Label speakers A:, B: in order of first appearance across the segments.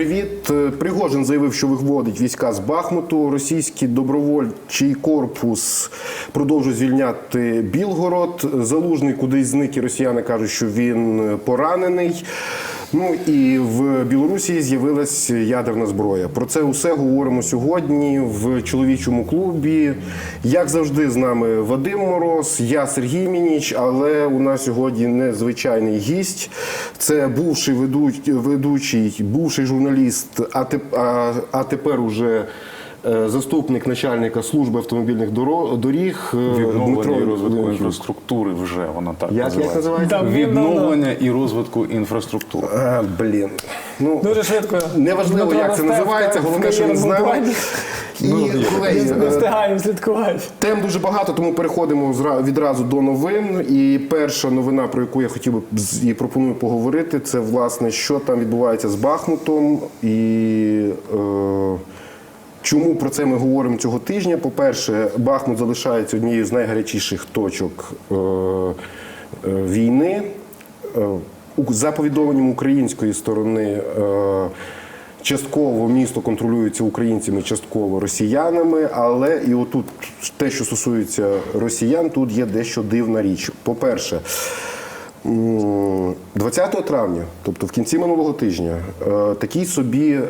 A: Привіт. Е, Пригожин заявив, що виводить війська з Бахмуту. Російський добровольчий корпус продовжує звільняти Білгород. Залужний кудись зник, і росіяни кажуть, що він е, поранений. Ну і в Білорусі з'явилась ядерна зброя. Про це усе говоримо сьогодні в чоловічому клубі. Як завжди, з нами Вадим Мороз, я Сергій Мініч, але у нас сьогодні незвичайний гість. Це бувший ведуч- ведучий, бувший журналіст, а тепер уже. Е, Заступник начальника служби автомобільних доріг е,
B: Відновлення і розвитку інфраструктури вже вона так
A: Як,
B: називається.
A: як називається?
B: Відновлення і розвитку інфраструктури.
A: А, блін. Ну,
C: Дуже швидко.
A: Неважливо,
C: Дмитро
A: як це називається, головне, що він з нами. І,
C: плані.
A: колеги,
C: Не-
A: е,
C: встигаємо слідкувати.
A: тем дуже багато, тому переходимо відразу до новин. І перша новина, про яку я хотів би і пропоную поговорити, це власне, що там відбувається з Бахмутом і. Е, Чому про це ми говоримо цього тижня? По-перше, Бахмут залишається однією з найгарячіших точок е, е, війни. Е, за повідомленням української сторони, частково місто контролюється українцями, частково росіянами. Але і отут те, що стосується росіян, тут є дещо дивна річ. По-перше, 20 травня, тобто в кінці минулого тижня, е, такий собі е,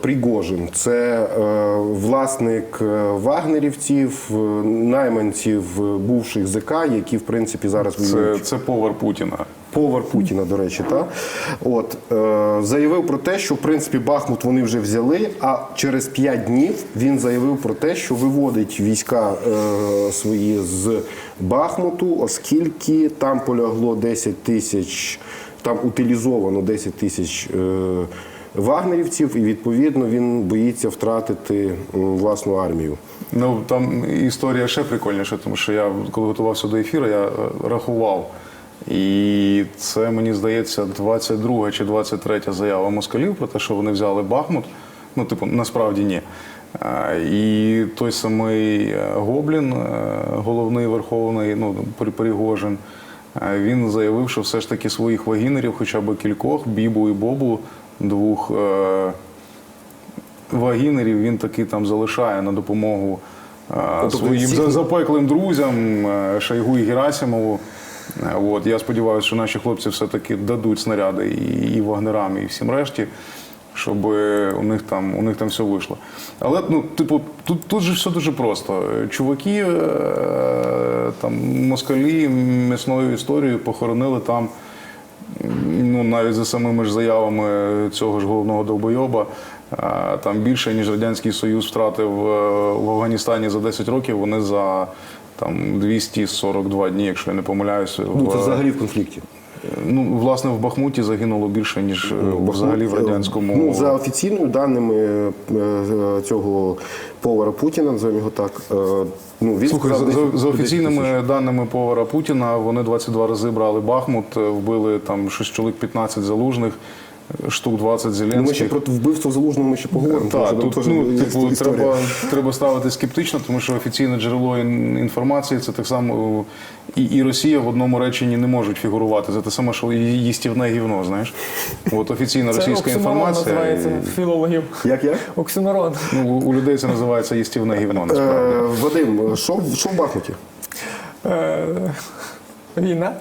A: Пригожин, це е, власник вагнерівців, найманців бувших ЗК, які в принципі зараз.
B: Це, це повар Путіна.
A: Повар Путіна, до речі, та от е, заявив про те, що в принципі Бахмут вони вже взяли. А через 5 днів він заявив про те, що виводить війська е, свої з Бахмуту, оскільки там полягло 10 тисяч, там утилізовано 10 тисяч. Е, Вагнерівців, і відповідно він боїться втратити власну армію.
B: Ну там історія ще прикольніша, тому що я коли готувався до ефіру, я е, рахував. І це мені здається 22 чи 23 заява москалів про те, що вони взяли Бахмут. Ну, типу, насправді ні. І той самий е, Гоблін, е, головний верховний, ну При- Пригожин, е, він заявив, що все ж таки своїх вагінерів, хоча б кількох, Бібу і Бобу, двох вагінерів він таки там залишає на допомогу
A: Тобто
B: своїм
A: всіх-
B: запеклим друзям Шойгу і Герасимову. Е, От я сподіваюся, що наші хлопці все-таки дадуть снаряди і, вагнерам, і всім решті, щоб е, у них там у них там все вийшло. Але ну, типу, тут, тут же все дуже просто. Е, Чуваки, е, там москалі м'ясною історією похоронили там ну, навіть за самими ж заявами цього ж головного довбойоба, там більше, ніж Радянський Союз втратив е, в Афганістані за 10 років, вони за там 242 дні, якщо я не помиляюся.
A: Ну
B: в-
A: це взагалі в конфлікті.
B: Ну, власне, в Бахмуті загинуло більше, ніж е, взагалі в радянському.
A: Ну, за офіційними даними е, е, цього повара Путіна, називаємо його так. е, Ну, він
B: Слухай,
A: сказав,
B: за,
A: десь
B: за, за
A: 10
B: офіційними даними повара Путіна, вони 22 рази брали Бахмут, е, вбили там щось чоловік 15 залужних, е, штук 20
A: Ну, ми ще про вбивство залужного ми ще поговоримо.
B: Так, тут ну, типу, треба, треба ставити скептично, тому що офіційне джерело інформації це так само і, і Росія в одному реченні не можуть фігурувати. Це те саме, що їстівне гівно, знаєш. От офіційна
C: Це
B: російська інформація.
C: називається філологів.
A: Як як?
C: Оксюморон.
B: Ну, у- людей це називається їстівне гівно, насправді.
A: Е, Вадим, що, в- що в Бахмуті?
C: Е, Війна.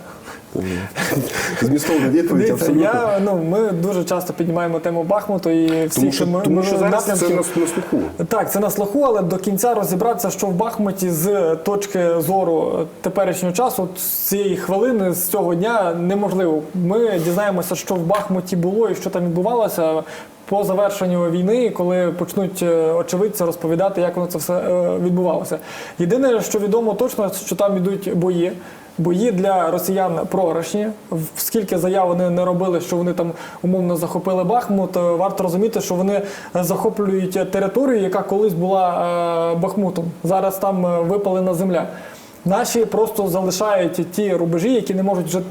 A: Змістовна відповідь абсолютно.
C: я, ну, ми дуже часто піднімаємо тему Бахмуту і всіх
A: Тому що,
C: ми-
A: тому що зараз це на, на слуху.
C: Так, це на слуху, але до кінця розібратися, що в Бахмуті з точки зору теперішнього часу, з цієї хвилини, з цього дня неможливо. Ми дізнаємося, що в Бахмуті було і що там відбувалося. По завершенню війни, коли почнуть е, очевидці розповідати, як воно це все е, відбувалося. Єдине, що відомо точно, що там йдуть бої. Бої для росіян програшні. Скільки заяв вони не робили, що вони там умовно захопили Бахмут, е, варто розуміти, що вони захоплюють територію, яка колись була е, Бахмутом. Зараз там е, випалена земля. Наші просто залишають ті рубежі, які не можуть вже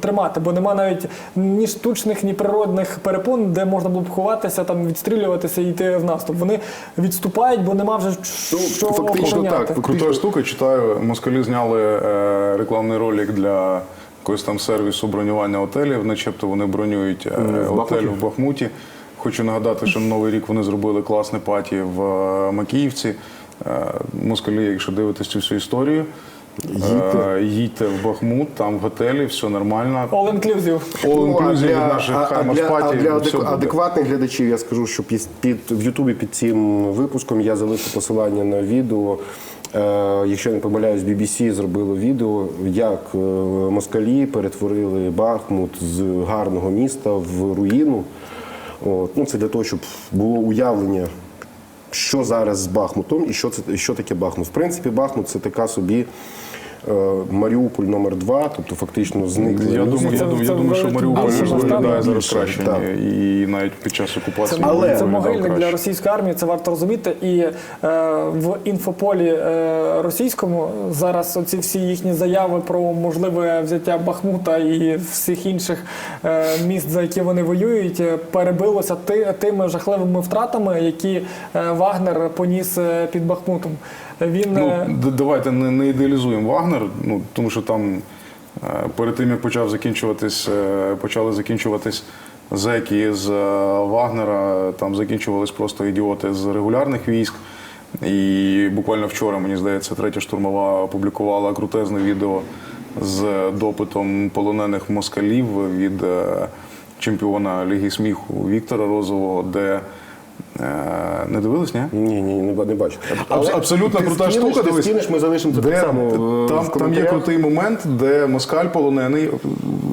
C: тримати, бо нема навіть ні штучних, ні природних перепон, де можна було б ховатися, там відстрілюватися і йти в наступ. Вони відступають, бо нема вже
A: Ну,
C: що
A: фактично
C: обороняти.
A: так.
B: Крута штука, читаю, москалі зняли е, рекламний ролик для якогось там сервісу бронювання отелів, начебто вони бронюють е,
A: в
B: готель
A: Бахмуті?
B: в Бахмуті. Хочу нагадати, що на Новий рік вони зробили класне паті в е, Макіївці. Е, Москалі, якщо дивитесь цю всю історію, їдьте, їдьте в Бахмут, там в готелі, все нормально.
C: All inclusive.
B: All
A: Ну, а
B: inclusive від
A: для,
B: наших
A: а- а для, а для адек- адекватних глядачів я скажу, що під, під, в Ютубі під цим випуском я залишу посилання на відео. Е, якщо я не помиляюсь, BBC зробило відео, як е, москалі перетворили Бахмут з гарного міста в руїну. От. Ну, це для того, щоб було уявлення, що зараз з Бахмутом і що, це, що таке Бахмут. В принципі, Бахмут це така собі Маріуполь номер 2 тобто фактично зникли.
B: Я думаю, я
C: Це-
B: думаю,
C: це
B: я думаю, що Маріуполь виглядає зараз краще,
A: так.
B: і навіть під час
C: Це,
B: окупації
A: Але-
C: це могильник
B: краще.
C: для російської армії, це варто розуміти. І е, в інфополі е, російському зараз оці всі їхні заяви про можливе взяття Бахмута і всіх інших е, міст, за які вони воюють, е, перебилося ти, тими жахливими втратами, які е, Вагнер поніс е, під Бахмутом. Він
B: Ну,
C: е,
B: давайте не, не ідеалізуємо Вагнер, ну тому що там е, перед тим як почав закінчуватись, е, почали закінчуватись зеки з Вагнера, там закінчувались просто ідіоти з регулярних військ. І буквально вчора, мені здається, третя штурмова опублікувала крутезне відео з допитом полонених москалів від чемпіона Ліги сміху Віктора Розового, де не дивились, ні?
A: Ні, ні, не, не бачу.
B: Абс- абсолютно
A: ти
B: крута
A: скинеш,
B: штука,
A: Ти скинеш, ми залишимо це
B: Де,
A: так само. е,
B: там,
A: в
B: там є крутий момент, де москаль полонений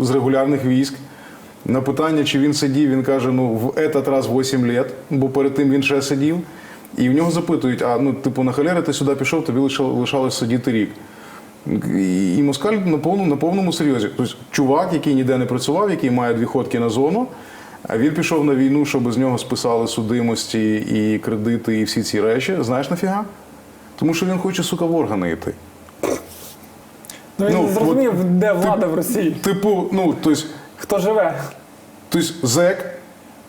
B: з регулярних військ. На питання, чи він сидів, він каже: ну в этот раз 8 лет, бо перед тим він ще сидів. І в нього запитують: а ну, типу, на халери ти сюди пішов, тобі лишалось сидіти рік. І, москаль на повному, на повному серйозі. Тобто, чувак, який ніде не працював, який має дві ходки на зону, він пішов на війну, щоб з нього списали судимості і кредити, і всі ці речі. Знаєш нафіга? Тому що він хоче, сука, в органи йти.
C: ну, він
B: ну,
C: не зрозумів,
B: от
C: де влада в Росії,
B: Типу, ну, тобто,
C: хто живе.
B: тобто зек,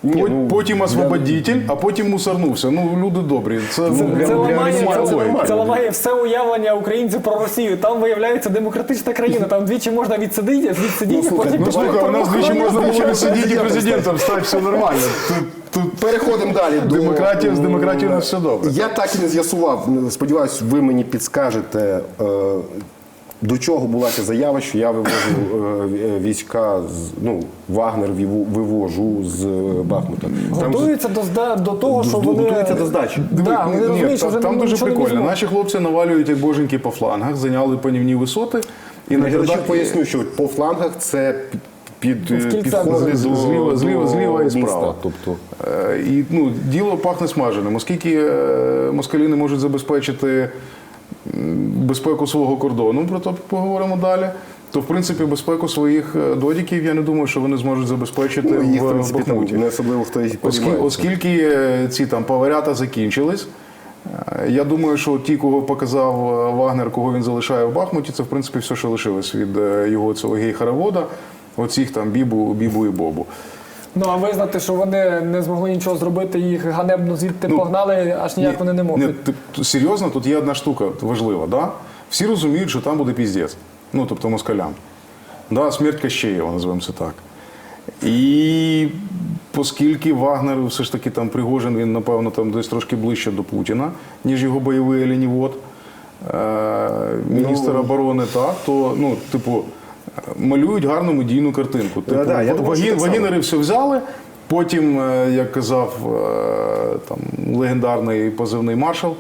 A: Ні,
B: по-
A: ну,
B: потім освободитель, а потім мусорнувся. Ну, люди добрі. Це,
C: Це,
B: ну,
C: це,
B: для-
C: ламає, це, це,
B: логіки.
C: це ламає все уявлення українців про Росію. Там виявляється демократична країна. Там двічі можна відсидіти, відсидіти,
A: Ну,
C: потім
A: ну,
B: Слухай, у нас двічі можна було відсидіти президентом стати, все нормально. Тут, тут
A: Переходимо далі до
B: демократія, з демократією у нас все добре.
A: Я так і не з'ясував. Сподіваюсь, ви мені підскажете. е, До чого була ця заява, що я вивожу е, війська з ну Вагнер вивожу з Бахмута? Там
C: Готуються до, зда- до того, що вони
A: готуються до здачі.
C: Да, вони
B: Ні,
C: розуміють, що
B: там, там дуже прикольно. Наші хлопці навалюють як боженьки по флангах, зайняли панівні висоти. І на градах
A: поясню, що по флангах це під, підходи до
B: зліва, зліва,
A: до
B: зліва і
A: міста.
B: справа.
A: Тобто
B: Е, І ну, діло пахне смаженим. Оскільки е, москалі не можуть забезпечити безпеку свого кордону, про то поговоримо далі. То в принципі безпеку своїх е, додіків я не думаю, що вони зможуть забезпечити
A: ну, їх в
B: в
A: принципі там
B: Бахмуті.
A: не особливо хто їх
B: Оскільки, оскільки е, ці там поварята закінчились, е, я думаю, що ті, кого показав е, Вагнер, кого він залишає в Бахмуті, це в принципі все, що лишилось від е, його цього гей-хоровода, оцих там Бібу, Бібу і Бобу.
C: Ну а визнати, що вони не змогли нічого зробити, їх ганебно звідти погнали, аж ніяк вони не
B: Ні, ти- серйозно, тут є одна штука важлива. Да? Всі розуміють, що там буде піздець. Ну, тобто москалям. Да, смерть Кащеєва, називаємо це так. І оскільки Вагнер все ж таки там Пригожин, він, напевно, там десь трошки ближче до Путіна, ніж його бойовий оленівод, е, міністр оборони, так, то, ну, типу, малюють гарну медійну картинку. Типу,
A: Да-да, я
B: вагінери все взяли. Потім, е, як казав е, там, легендарний позивний маршал,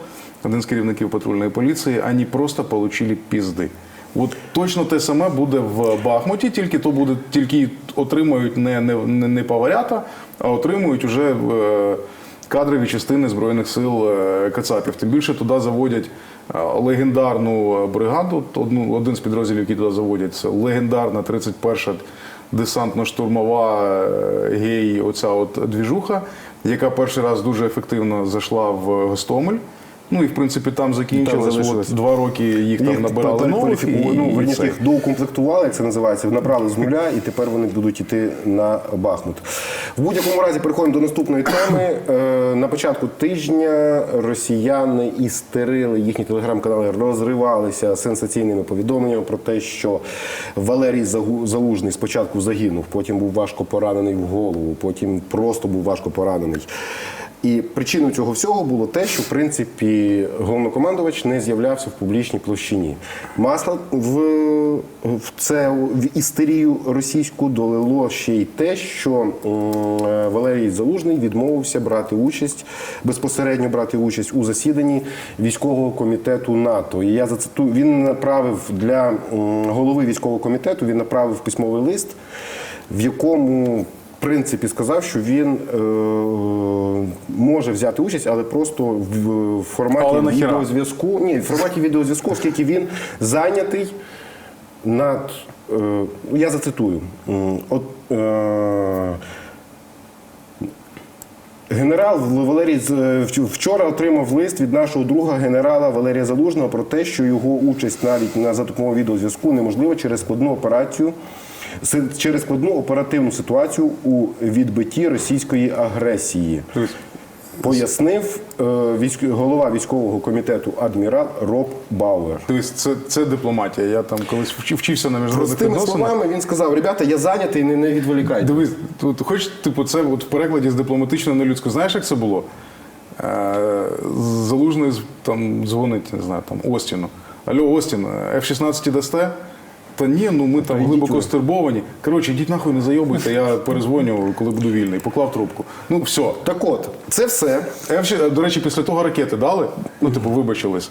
B: один з керівників патрульної поліції, вони просто отримали пізди. От точно те саме буде в Бахмуті, тільки то буде, тільки отримують не, не, не, не поварята, а отримують уже е, кадрові частини Збройних сил е, Кацапів. Тим більше туди заводять е, легендарну бригаду. Одну, один з підрозділів, які туди заводять, легендарна 31-ша десантно-штурмова е, гей, оця от двіжуха, яка перший раз дуже ефективно зайшла в Гостомель. Ну і в принципі там закінчилось. От два роки їх там набирали нових. І,
A: ну,
B: і
A: їх доукомплектували, як це називається, набрали з нуля, і тепер вони будуть йти на Бахмут. В будь-якому разі переходимо до наступної теми. Е, На початку тижня росіяни істерили, їхні телеграм-канали розривалися сенсаційними повідомленнями про те, що Валерій Залужний спочатку загинув, потім був важко поранений в голову, потім просто був важко поранений. І причиною цього всього було те, що в принципі головнокомандувач не з'являвся в публічній площині. Масло в, в це в істерію російську долило ще й те, що е, Валерій Залужний відмовився брати участь безпосередньо брати участь у засіданні військового комітету НАТО. І я зацитую, він направив для м, голови військового комітету. Він направив письмовий лист, в якому принципі сказав, що він е, може взяти участь, але просто в форматі
B: Але
A: відеозв'язку. Ні, в форматі відеозв'язку, оскільки він зайнятий над. Е, я зацитую. От, е, Генерал Валерій З- вчора отримав лист від нашого друга генерала Валерія Залужного про те, що його участь навіть на за допомогою відеозв'язку неможлива через складну операцію. Через складну оперативну ситуацію у відбитті російської агресії, пояснив е, військ, голова військового комітету адмірал Роб Бауер.
B: Дивись, це, це дипломатія. Я там колись вчив- вчився на міжнародних
A: Простими
B: відносинах.
A: словами він сказав: ребята, я зайнятий, не, не відволікайте.
B: Дивись, тут хоч типу, це от в перекладі з дипломатично на людську. Знаєш, як це було? Е, Залужний там дзвонить, не знаю, там Остіну. Алло, Остін, F-16 дасте? Та ні, ну ми там глибоко стурбовані. Коротше, йдіть нахуй, не зайобуйте, я перезвоню, коли буду вільний. Поклав трубку. Ну, все.
A: Так от, це все.
B: F, до речі, після того ракети дали, ну, типу, вибачились.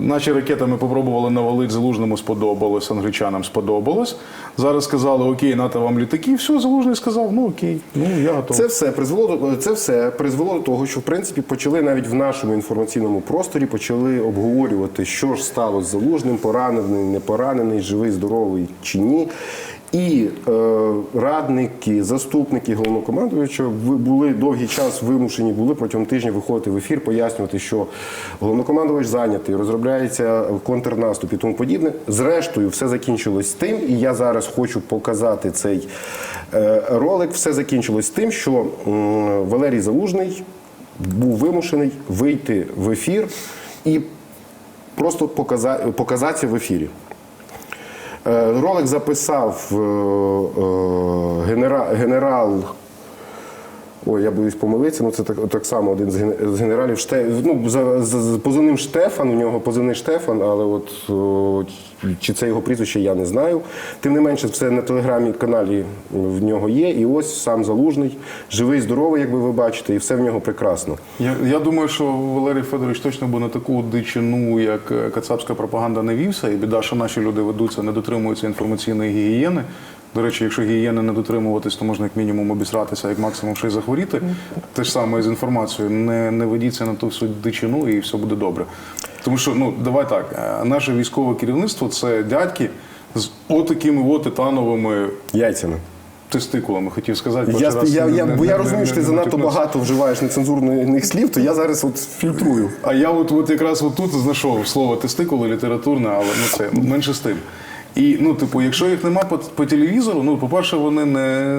B: Наші ракети ми попробували навалити залужному, сподобалось, англічанам сподобалось. Зараз сказали, окей, НАТО вам літаки. Все, залужний сказав, ну окей, ну я готовий.
A: Це все призвело до це все призвело до того, що в принципі почали навіть в нашому інформаційному просторі почали обговорювати, що ж стало з залужним, поранений, не поранений, живий, здоровий чи ні. І е, радники, заступники головнокомандуюча були довгий час вимушені були протягом тижня виходити в ефір, пояснювати, що головнокомандувач зайнятий, розробляється контрнаступ і тому подібне. Зрештою, все закінчилось тим, і я зараз хочу показати цей е, ролик. Все закінчилось тим, що м, Валерій Залужний був вимушений вийти в ефір і просто показа- показатися в ефірі. Е, Ролик записав е, е, генерал. Ой, я боюсь помилитися, ну це так, так само один з генералів Ште, ну, за, за, за позивним Штефан, у нього позивний Штефан, але от о, чи це його прізвище, я не знаю. Тим не менше, це на телеграмі каналі в нього є. І ось сам залужний, живий, здоровий, як би ви бачите, і все в нього прекрасно.
B: Я, я думаю, що Валерій Федорович точно би на таку дичину, як е, кацапська пропаганда, не вівся. І біда, що наші люди ведуться, не дотримуються інформаційної гігієни. До речі, якщо гігієни не дотримуватись, то можна як мінімум обісратися, як максимум ще й захворіти. Те ж саме з інформацією. Не, не ведіться на ту всю дичину і все буде добре. Тому що, ну, давай так, е, наше військове керівництво це дядьки з отакими от титановими
A: Яйцями.
B: тестикулами, хотів сказати.
A: Я,
B: раз
A: я, я,
B: не-
A: бо
B: не-
A: я
B: не-
A: розумію,
B: не-
A: що ти занадто
B: матюкнувся.
A: багато вживаєш нецензурних слів, то я зараз от фільтрую.
B: А я от, от якраз от тут знайшов слово тестикули літературне, але ну це менше з тим. І ну, типу, якщо їх нема по, по телевізору, ну, по-перше, вони не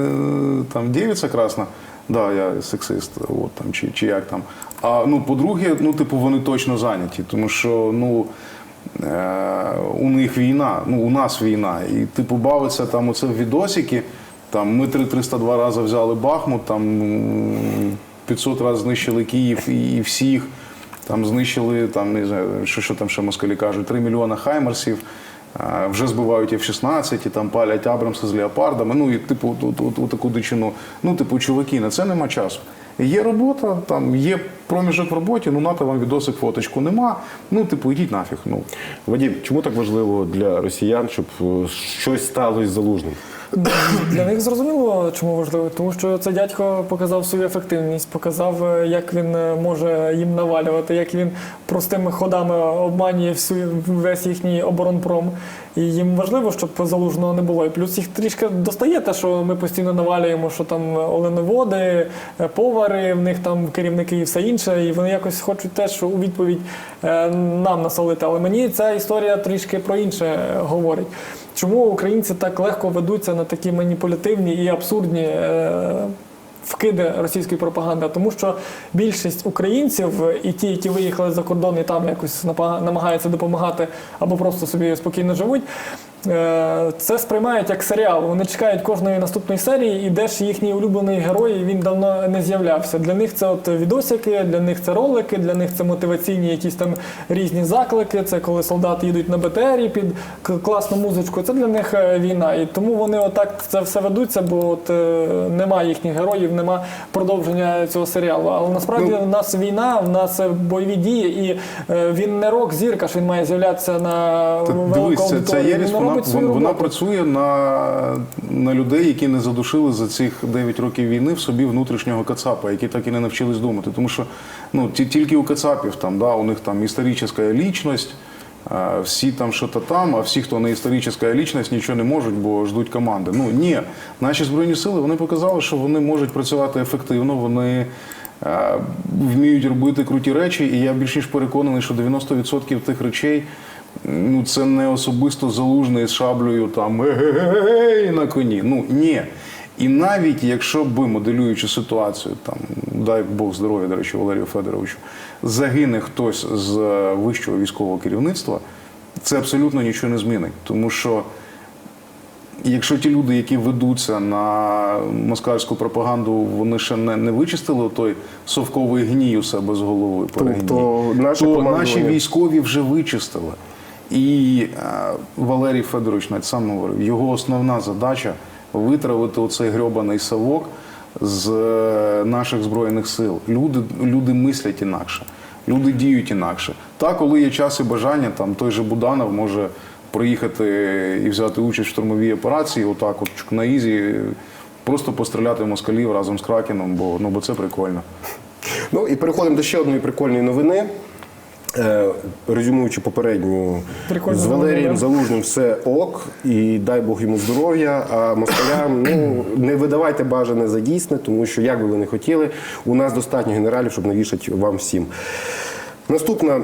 B: там дівиця красна, да, я сексист, от там чи, чи як там. А ну, по-друге, ну, типу, вони точно зайняті, тому що ну. Е, у них війна, ну у нас війна. І типу бавиться там оце відосики. Там ми 3 302 рази взяли Бахмут, там м, 500 разів знищили Київ і, і всіх. Там знищили там не знаю, що, що там ще москалі кажуть, 3 мільйони хаймерсів. Вже збивають F-16, і там палять Абрамси з леопардами. Ну і типу, от, таку дичину. Ну, типу, чуваки, на це нема часу. Є робота, там є проміжок в роботі, ну НАТО вам відосик, фоточку нема. Ну, типу, йдіть нафіг. Ну
A: Вадим, чому так важливо для росіян, щоб е, щось сталося залужним?
C: Для них зрозуміло, чому важливо, тому що цей дядько показав свою ефективність, показав, е, як він е, може їм навалювати, як він простими ходами обманює всю весь їхній оборонпром. І їм важливо, щоб залужного не було. І плюс їх трішки достає те, що ми постійно навалюємо, що там оленоводи, е, повари, в них там керівники і все інше. І вони якось хочуть теж у відповідь нам насолити. Але мені ця історія трішки про інше говорить. Чому українці так легко ведуться на такі маніпулятивні і абсурдні е, вкиди російської пропаганди? Тому що більшість українців і ті, які виїхали за кордон і там якось намагаються допомагати або просто собі спокійно живуть. Е, Це сприймають як серіал. Вони чекають кожної наступної серії, і де ж їхній улюблений герой він давно не з'являвся. Для них це от відосики, для них це ролики, для них це мотиваційні якісь там різні заклики. Це коли солдати їдуть на БТРі під класну музичку. Це для них е, війна. І тому вони отак це все ведуться, бо от е, немає їхніх героїв, нема продовження цього серіалу. Але насправді
A: Ну,
C: в нас війна, в нас бойові дії, і він не рок-зірка, що він має з'являтися на велику
B: Дивись, це,
C: аудиторію.
B: Вона,
C: робить свою
B: вона, вона працює на, на людей, які не задушили за цих 9 років війни в собі внутрішнього кацапа, які так і не навчились думати. Тому що ну, ті, тільки у кацапів там, да, у них там історична лічність, всі там що-то там, а всі, хто не історична лічність, нічого не можуть, бо ждуть команди. Ну ні, наші збройні сили вони показали, що вони можуть працювати ефективно, вони. Вміють робити круті речі, і я більш ніж переконаний, що 90% тих речей ну це не особисто залужний з шаблею там «Ге-ге-ге-ге» на коні. Ну ні. І навіть якщо би моделюючи ситуацію, там дай Бог здоров'я, до речі, Валерію Федоровичу, загине хтось з е, вищого військового керівництва, це абсолютно нічого не змінить, тому що. Якщо ті люди, які ведуться на москальську пропаганду, вони ще не, не вичистили той совковий гній у себе з голови, перегній,
A: то наше
B: то наші військові вже вичистили. І е, Валерій Федорович навіть сам говорив, його основна задача витравити оцей грьобаний совок з е, наших збройних сил. Люди, люди мислять інакше, люди діють інакше. Та, коли є час і бажання, там той же Буданов може приїхати і взяти участь в штурмовій операції, отак, от на ізі, просто постріляти москалів разом з Кракеном, бо, ну, бо це прикольно.
A: Ну і переходимо до ще одної прикольної новини. Е, резюмуючи попередню
C: Прикольна
A: з Валерієм. Залужним все ок, і дай Бог йому здоров'я. А москалям ну не видавайте бажане за дійсне, тому що як би ви не хотіли, у нас достатньо генералів, щоб навішати вам всім. Наступна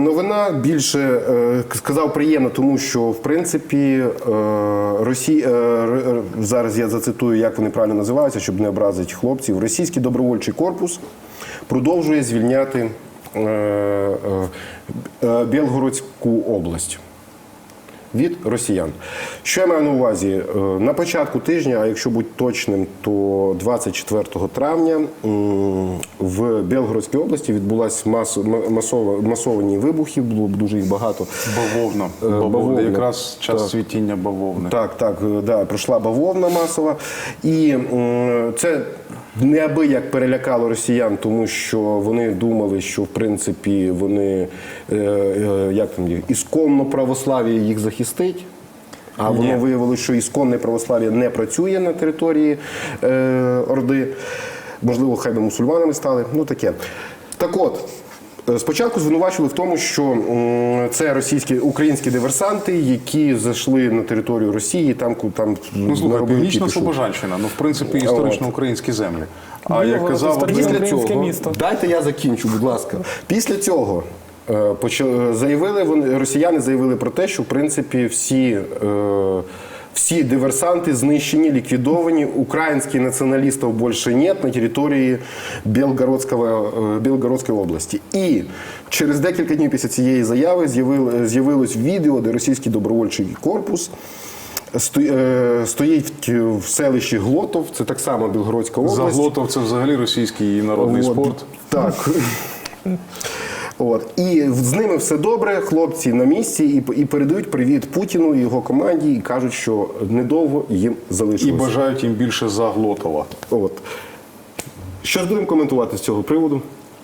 A: новина більше е, сказав приємно, тому що в принципі е, Росі... е, р- р- зараз я зацитую, як вони правильно називаються, щоб не образити хлопців. Російський добровольчий корпус продовжує звільняти Білгородську область від росіян. Що я маю на увазі? Е, На початку тижня, а якщо бути точним, то 24 травня в Білгородській області відбулася мас, масова, масовані вибухи, було дуже їх багато.
B: Бавовна.
A: Е,
B: Бавовна.
A: бавовна.
B: Якраз час
A: Так.
B: цвітіння бавовни.
A: Так, так, е, да, пройшла бавовна масова. І це неабияк перелякало росіян, тому що вони думали, що в принципі вони е, е, як там є, ісконно православ'я їх захистить. А воно виявилося, що ісконне православ'я не працює на території е, Орди. Можливо, хай би мусульманами стали. Ну таке. Так от. Спочатку звинувачували в тому, що це російські українські диверсанти, які зайшли на територію Росії, там ку- там
B: Ну, слухай, північна. Слобожанщина, ну в принципі історично українські землі. А як казав
A: Після
C: Українське
A: цього,
C: місто.
A: дайте я закінчу, будь ласка. Після цього е, поча- заявили вони, росіяни заявили про те, що в принципі всі. е, всі диверсанти знищені, ліквідовані. Українських націоналістів більше нет на території е, Білгородської області. І через декілька днів після цієї заяви з'явилось відео, де російський добровольчий корпус е, стоїть в- селищі Глотов, це так само Білгородська область.
B: Заглотов це взагалі російський народний
A: От,
B: спорт.
A: Так. От. І з ними все добре, хлопці на місці і, і передають привіт Путіну і його команді і кажуть, що недовго їм
B: І бажають їм більше Заглотова.
A: От. Що ж будемо коментувати з цього приводу?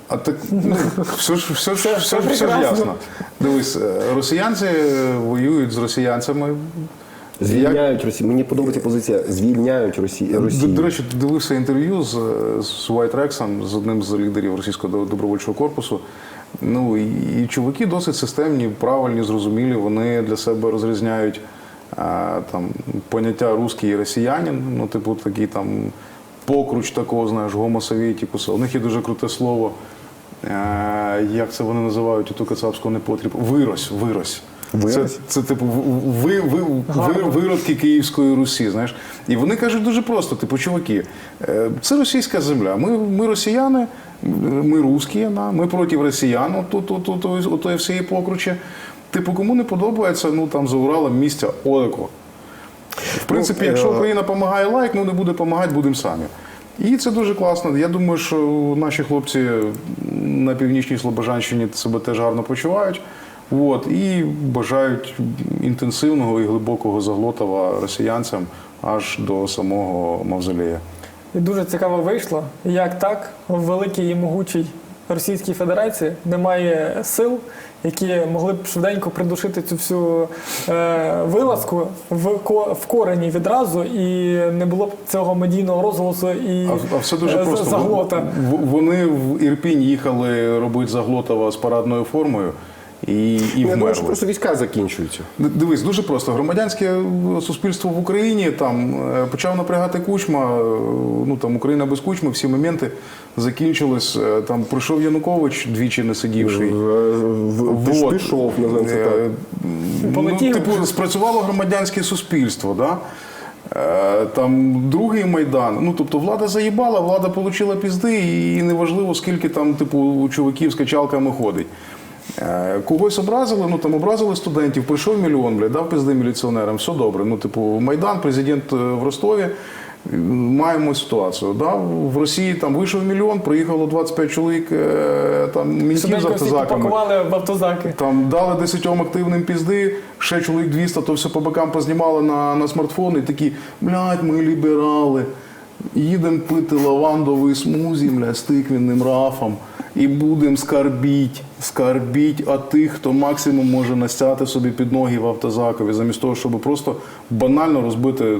B: А так ну, все ж все, ж- все, ж- все, ж ясно. Дивись, е, росіянці е, воюють з росіянцями.
A: Звільняють Росію. Мені подобається позиція. Звільняють Росію.
B: До, до речі, ти дивився інтерв'ю з, з White Rexом, з одним з лідерів російського добровольчого корпусу. Ну і, і чуваки досить системні, правильні, зрозумілі. Вони для себе розрізняють а, там поняття русський і росіянин. Ну, типу, такий там покруч такого, знаєш, гомосовєтікуса. У них є дуже круте слово. Е, як це вони називають ту кацапську непотріб? Вирось, вирось.
A: Вирось?
B: Це, це типу ви, ви, ви, виродки Київської Русі, знаєш. І вони кажуть дуже просто: типу, чуваки, е, це російська земля. Ми, ми росіяни, ми русські, да, ми проти росіян, от, от, от, от, от, от, всієї покручі. Типу, кому не подобається, ну там за Уралом місця Олеко. В принципі,
A: Ну,
B: якщо
A: е,
B: Україна допомагає лайк, ну не буде допомагати, будемо самі. І це дуже класно. Я думаю, що наші хлопці на північній Слобожанщині себе теж гарно почувають. От, і бажають інтенсивного і глибокого заглотова росіянцям аж до самого мавзолея.
C: І дуже цікаво вийшло, як так в великій і могучій Російській Федерації немає сил, які могли б швиденько придушити цю всю е, вилазку в, ко- в корені відразу, і не було б цього медійного розголосу і
B: А, а все дуже
C: е,
B: просто.
C: заглота.
B: В- Вони в Ірпінь їхали робити Заглотова з парадною формою і, і
A: Я думаю, що просто війська закінчуються.
B: Дивись, дуже просто. Громадянське е, суспільство в Україні там е, почав напрягати кучма. е, Ну там Україна без кучми, всі моменти закінчились. Там прийшов Янукович, двічі не сидівший. Вот.
A: Пішов,
B: Е,
A: так.
B: Ну, типу, спрацювало громадянське суспільство, да? Там другий майдан. Ну тобто влада заїбала, влада отримала пізди, і неважливо, скільки там, типу, чуваків з качалками ходить. Е, Когось образили, ну там образили студентів, прийшов мільйон, блядь, дав пізди міліціонерам, все добре. Ну, типу, Майдан, президент е, в Ростові. Маємо ситуацію. Да? В Росії там вийшов мільйон, приїхало 25 чоловік е, там мінтів з автозаками.
C: попакували в автозаки.
B: Там дали 10 активним пізди, ще чоловік 200, то все по бокам познімали на, на смартфони і такі, блядь, ми ліберали. Їдемо пити лавандовий смузі, бля, з тиквінним рафом. І будемо скарбіть, скарбіть, а тих, хто максимум може настяти собі під ноги в автозакові, замість того, щоб просто банально розбити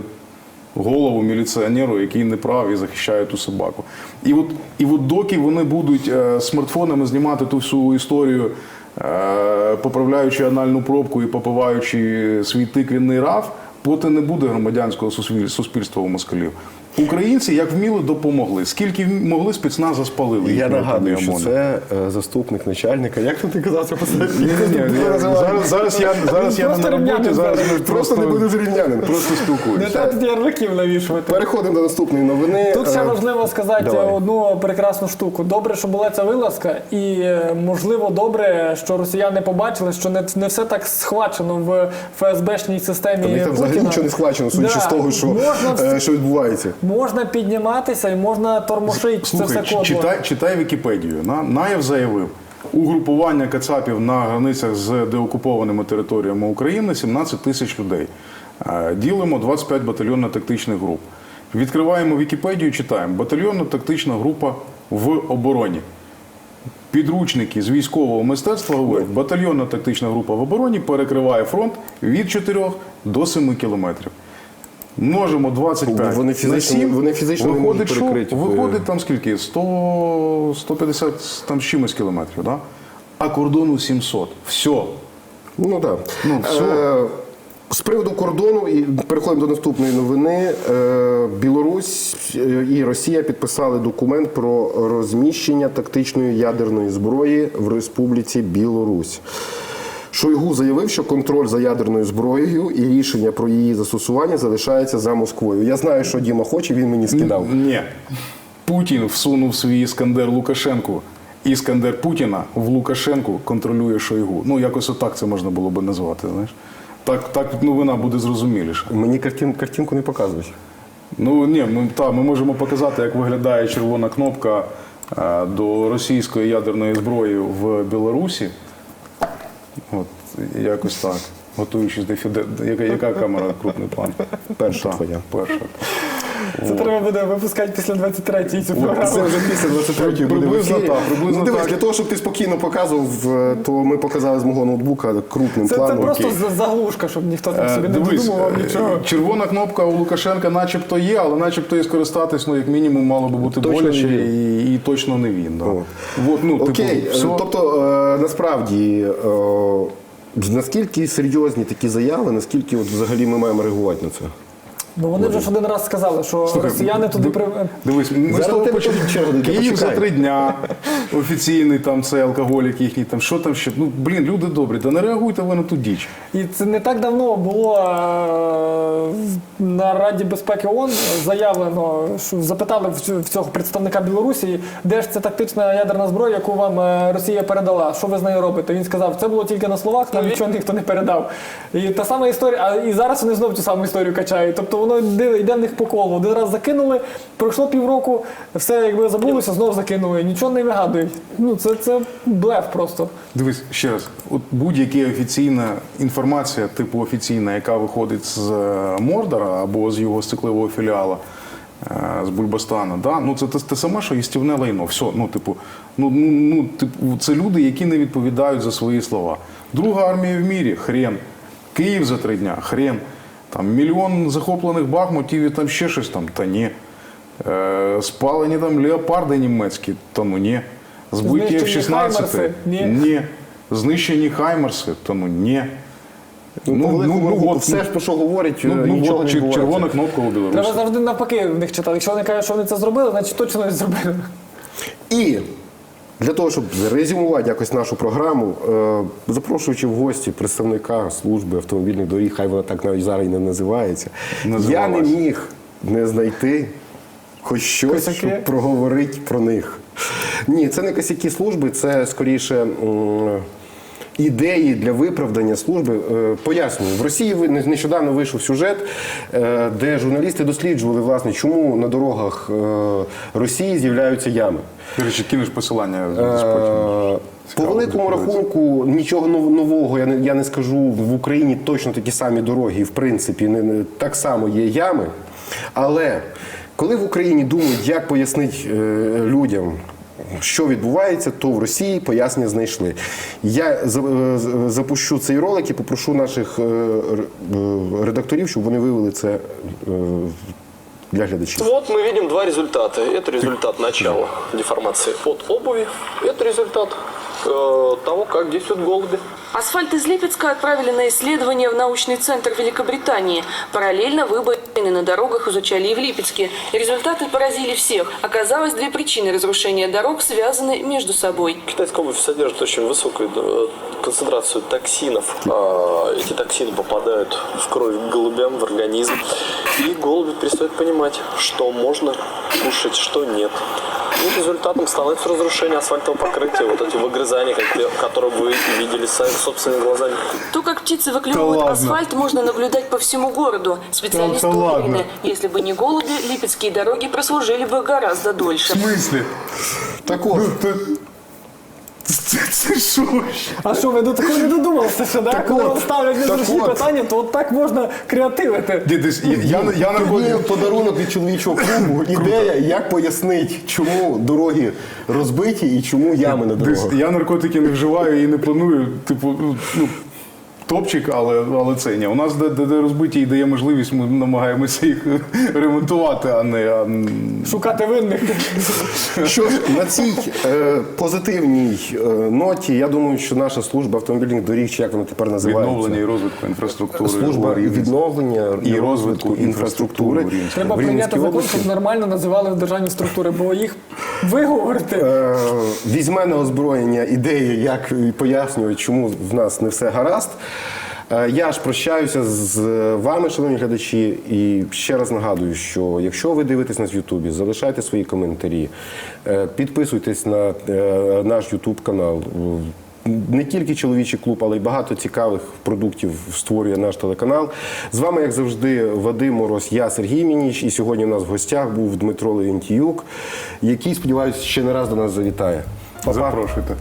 B: голову міліціонеру, який не прав і захищає ту собаку. І от, і от доки вони будуть е, смартфонами знімати ту всю історію, е, поправляючи анальну пробку і попиваючи свій тиквінний раф, поки не буде громадянського суспіль- суспільства у москалів. Українці як вміли допомогли. Скільки могли спецназа спалили.
A: Я нагадую, що це е, заступник начальника. Як ти казав це
B: Ні, ні, ні, зараз, зараз я, зараз я на роботі, зараз ми
A: Просто не буде зрівняним.
B: просто
C: Не
B: спілкуємося.
C: треба ярликів навішувати.
A: Переходимо до наступної новини.
C: Тут ще
A: Е,
C: важливо сказати одну прекрасну штуку. Добре, що була ця вилазка, і е, можливо добре, що росіяни побачили, що не, не все так схвачено в ФСБшній системі.
A: Та в них там взагалі нічого не схвачено, судячи з того, що,
C: можна,
A: що відбувається.
C: Можна підніматися і можна тормошити це все кодло.
B: читай, читай Вікіпедію. На- Наєв заявив, угрупування кацапів на границях з деокупованими територіями України 17 тисяч людей. Е, Ділимо 25 батальйонно-тактичних груп. Відкриваємо Вікіпедію, читаємо. Батальйонно-тактична група в обороні. Підручники з військового мистецтва говорять, батальйонна тактична група в обороні перекриває фронт від 4 до 7 кілометрів. Множимо 25
A: Вони
B: на 7,
A: вони фізично не
B: виходить,
A: можуть
B: що?
A: перекрити.
B: Виходить там скільки? 100, 150 там з чимось кілометрів, да? а кордону 700. Все.
A: Ну так.
B: Ну, все.
A: Е, з приводу кордону, і переходимо до наступної новини. Е, Білорусь е, і Росія підписали документ про розміщення тактичної ядерної зброї в Республіці Білорусь. Шойгу заявив, що контроль за ядерною зброєю і рішення про її застосування залишається за Москвою. Я знаю, що Діма хоче, він мені скидав.
B: Ні. Путін всунув свій іскандер Лукашенку. Іскандер Путіна в Лукашенку контролює Шойгу. Ну, якось отак це можна було би назвати. Знаєш? Так, так новина буде зрозуміліша.
A: Мені картин, картинку не показують.
B: Ну ні, ми, та, ми можемо показати, як виглядає червона кнопка е, до російської ядерної зброї в Білорусі. От, якось так. Готуючись до фіде. Яка, яка камера крупний план?
A: Перша твоя.
B: Перша.
C: Це треба буде випускати після 23-ї цю програму.
A: Це вже після 23-ї буде в
B: Приблизно
A: ефірі.
B: так, приблизно
A: ну, дивись,
B: так.
A: для того, щоб ти спокійно показував, е, то ми показали з мого ноутбука крупним
C: Це, це
A: планом.
C: просто за- заглушка, щоб ніхто там
B: Е,
C: собі не
B: Дивись,
C: додумував
B: е,
C: нічого.
B: червона кнопка у Лукашенка начебто є, але начебто і скористатись, ну, як мінімум, мало би бути
A: Точно
B: боляче,
A: не
B: і, і точно не він. Да.
A: О.
B: От, ну,
A: Окей,
B: типу,
A: е,
B: все.
A: тобто е, насправді. е, Наскільки серйозні такі заяви, наскільки от взагалі ми маємо реагувати на це?
C: Ну вони вже ж один раз сказали, що
B: Слухай,
C: росіяни туди
B: ди-
C: при...
B: Дивись, ми
A: Зараз
B: з того
A: тебе
B: почали.
A: дійде,
B: Київ за
A: почекай.
B: три дня, офіційний там цей алкоголік їхній, там що там ще. Ну, блін, люди добрі, та не реагуйте ви на ту діч.
C: І це не так давно було е, на Раді безпеки ООН заявлено, що запитали в цю- в цього представника Білорусі, де ж це тактична ядерна зброя, яку вам е, Росія передала. Що ви з нею робите? Він сказав, це було тільки на словах, нам нічого ніхто не передав. І та сама історія, а і зараз вони знову цю саму історію качають. Тобто воно йде, йде в них по колу. Один раз закинули, пройшло півроку, все якби забулося, знову закинули. Нічого не вигадують. Ну це, це блеф просто.
B: Дивись ще раз, от будь-яка офіційна інформація, типу офіційна, яка виходить з е, Мордора або з його стекливого філіала. е, З Бульбастана, да? ну це те, те саме, що їстівне лайно. Все, ну, типу, ну, ну, ну, типу, це люди, які не відповідають за свої слова. Друга армія в мірі хрен. Київ за три дня, хрен. Там мільйон захоплених бахмутів і там ще щось там, та ні. Е, спалені там леопарди німецькі, та ну ні. Збиті
C: Знищені
B: F-16.
C: Ні.
B: Ні. Знищені Хаймерси, то ну ні.
A: Ну, по великому рахунку,
B: от,
A: все ж про що говорять,
B: ну,
A: е,
B: ну,
A: нічого
B: от,
A: не відбувається.
B: червона кнопка у Білорусі.
C: Треба завжди навпаки в них читати. Якщо вони кажуть, що вони це зробили, значить точно не зробили.
A: І для того, щоб резюмувати якось нашу програму, е, запрошуючи в гості представника служби автомобільних доріг, хай вона так навіть зараз і не називається, я не міг не знайти хоч щось,
C: Косяки?
A: щоб проговорити про них. Ні, це не косяки служби, це скоріше. Ідеї для виправдання служби Е, пояснюю. В Росії нещодавно вийшов сюжет, е, де журналісти досліджували власне, чому на дорогах е, Росії з'являються ями.
B: До речі, кинеш посилання потім.
A: По великому рахунку нічого нового я не, я не скажу. В Україні точно такі самі дороги, в принципі не, не- так само є ями. Але коли в Україні думають, як пояснити е, людям, що відбувається, то в Росії пояснення знайшли. Я за- е, з- запущу цей ролик і попрошу наших е, р- е, редакторів, щоб вони вивели це е, для глядачів.
D: Вот мы видим два результата. Это результат начала деформации от обуви. Это результат э, того, как действуют голуби.
E: Асфальт из Липецка отправили на исследование в научный центр Великобритании. Параллельно выбоины на дорогах изучали и в Липецке. Результаты поразили всех. Оказалось, две причины разрушения дорог связаны между собой.
D: Китайская обувь содержит очень высокую э, концентрацию токсинов. А, Эти токсины попадают в кровь к голубям, в организм. И голуби перестают понимать, что можно кушать, что нет. И результатом становится разрушение асфальтового покрытия, вот эти выгрызания, как- которые вы видели сами собственными глазами.
E: То, как птицы выклевывают
B: ладно.
E: асфальт, можно наблюдать по всему городу. Специалисты
B: Да ладно.
E: уверены, если бы не голуби, липецкие дороги прослужили бы гораздо дольше.
B: В смислі?
A: Так от,
B: це, це що?
C: А що, ви до такого не додумалися, що да? коли
A: от,
C: вам ставлять
A: так
C: незручні
A: от.
C: питання, то от так можна креативити.
B: Ді- Я, я, я, на
A: подарунок від чоловічого клубу. Ідея, як пояснити, чому дороги розбиті і чому ями на
B: Десь
A: дорогах.
B: я наркотики не вживаю і не планую. Типу, ну, ну, топчик, але, але це ні. У нас де, де, де розбиті і дає можливість, ми намагаємося їх ремонтувати, а не. А,
C: Шукати винних.
A: Що ж, на цій е, позитивній е, ноті, я думаю, що наша служба автомобільних доріг, чи як вона тепер називається?
B: відновлення і розвитку інфраструктури.
A: Служба
B: у
A: відновлення
B: І розвитку інфраструктури в
C: Треба прийняти закон, щоб нормально називали державні структури, бо їх виговорити.
A: Е, візьме на озброєння ідеї, як пояснювати, чому в нас не все гаразд. Е, Я ж прощаюся з вами, шановні глядачі, і ще раз нагадую, що якщо ви дивитесь нас в Ютубі, залишайте свої коментарі, е, підписуйтесь на е, наш Ютуб канал. Не тільки чоловічий клуб, але й багато цікавих продуктів створює наш телеканал. З вами, як завжди, Вадим Мороз, я Сергій Мініч. І сьогодні у нас в гостях був Дмитро Леонтіюк, який, сподіваюся, ще не раз до нас завітає. Па-па.
B: Запрошуйте.